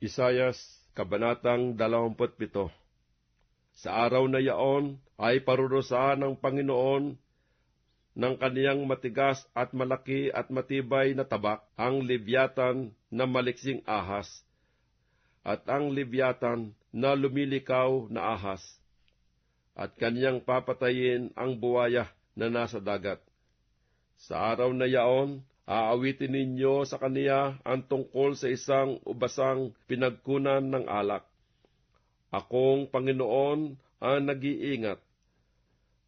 Isayas, Kabanatang 27 Sa araw na yaon ay parurusahan ng Panginoon ng kaniyang matigas at malaki at matibay na tabak ang libyatan na maliksing ahas at ang libyatan na lumilikaw na ahas at kaniyang papatayin ang buwaya na nasa dagat. Sa araw na yaon, aawitin ninyo sa kaniya ang tungkol sa isang ubasang pinagkunan ng alak. Akong Panginoon ang nag-iingat.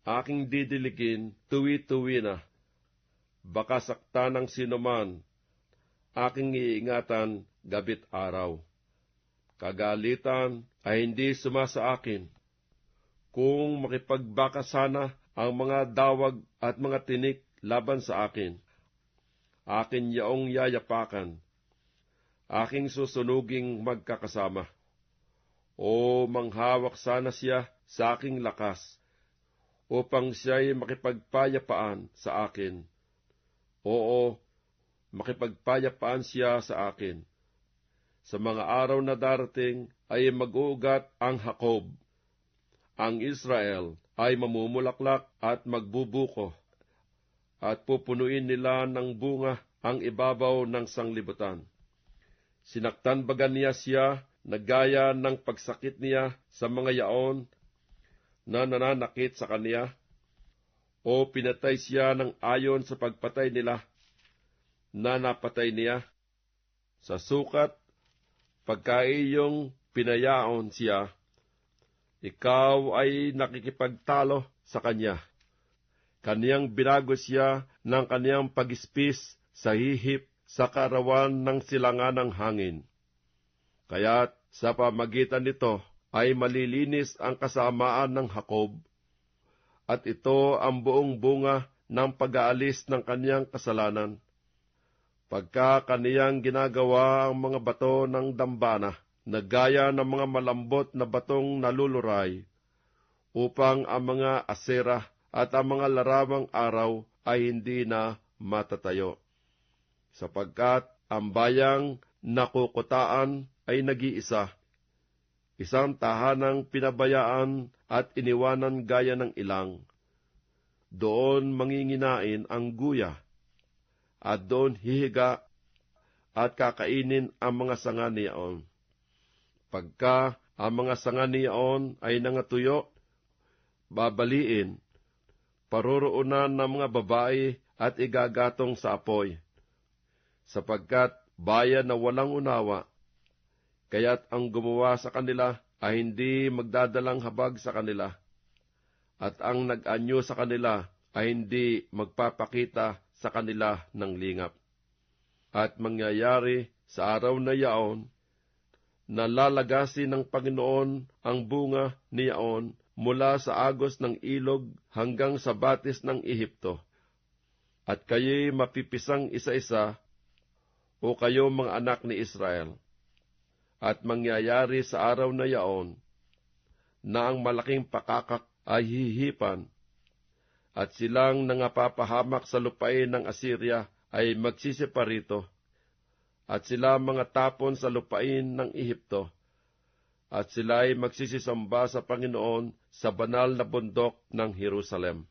Aking didiligin tuwi-tuwi na. Baka sakta ng sinuman. Aking iingatan gabit araw. Kagalitan ay hindi sumasa akin. Kung makipagbaka sana ang mga dawag at mga tinik laban sa akin. Akin yaong yayapakan. Aking susunuging magkakasama. O manghawak sana siya sa aking lakas, upang siya'y makipagpayapaan sa akin. Oo, makipagpayapaan siya sa akin. Sa mga araw na darating ay mag-uugat ang Hakob. Ang Israel ay mamumulaklak at magbubuko at pupunuin nila ng bunga ang ibabaw ng sanglibutan. Sinaktan baga niya siya na gaya ng pagsakit niya sa mga yaon na nananakit sa kaniya, o pinatay siya ng ayon sa pagpatay nila na napatay niya. Sa sukat, pagka iyong pinayaon siya, ikaw ay nakikipagtalo sa kanya. Kaniyang binago siya ng kaniyang pagispis sa hihip sa karawan ng silangan ng hangin. Kaya't sa pamagitan nito ay malilinis ang kasamaan ng Hakob, at ito ang buong bunga ng pag-aalis ng kaniyang kasalanan. Pagka kaniyang ginagawa ang mga bato ng dambana, na gaya ng mga malambot na batong naluluray, upang ang mga asera at ang mga laramang araw ay hindi na matatayo. Sapagkat ang bayang nakukutaan ay nag-iisa, isang tahanang pinabayaan at iniwanan gaya ng ilang. Doon manginginain ang guya, at doon hihiga at kakainin ang mga sanga niyaon. Pagka ang mga sanga niyaon ay nangatuyo, babaliin, paruroonan ng mga babae at igagatong sa apoy, sapagkat bayan na walang unawa, kaya't ang gumawa sa kanila ay hindi magdadalang habag sa kanila, at ang nag-anyo sa kanila ay hindi magpapakita sa kanila ng lingap. At mangyayari sa araw na yaon, na lalagasin ng Panginoon ang bunga niyaon mula sa agos ng ilog hanggang sa batis ng Ehipto. At kayo'y mapipisang isa-isa, o kayo mga anak ni Israel. At mangyayari sa araw na yaon, na ang malaking pakakak ay hihipan, at silang nangapapahamak sa lupain ng Assyria ay magsisiparito, at sila mga tapon sa lupain ng Ehipto, at sila ay magsisisamba sa Panginoon sa banal na bundok ng Jerusalem.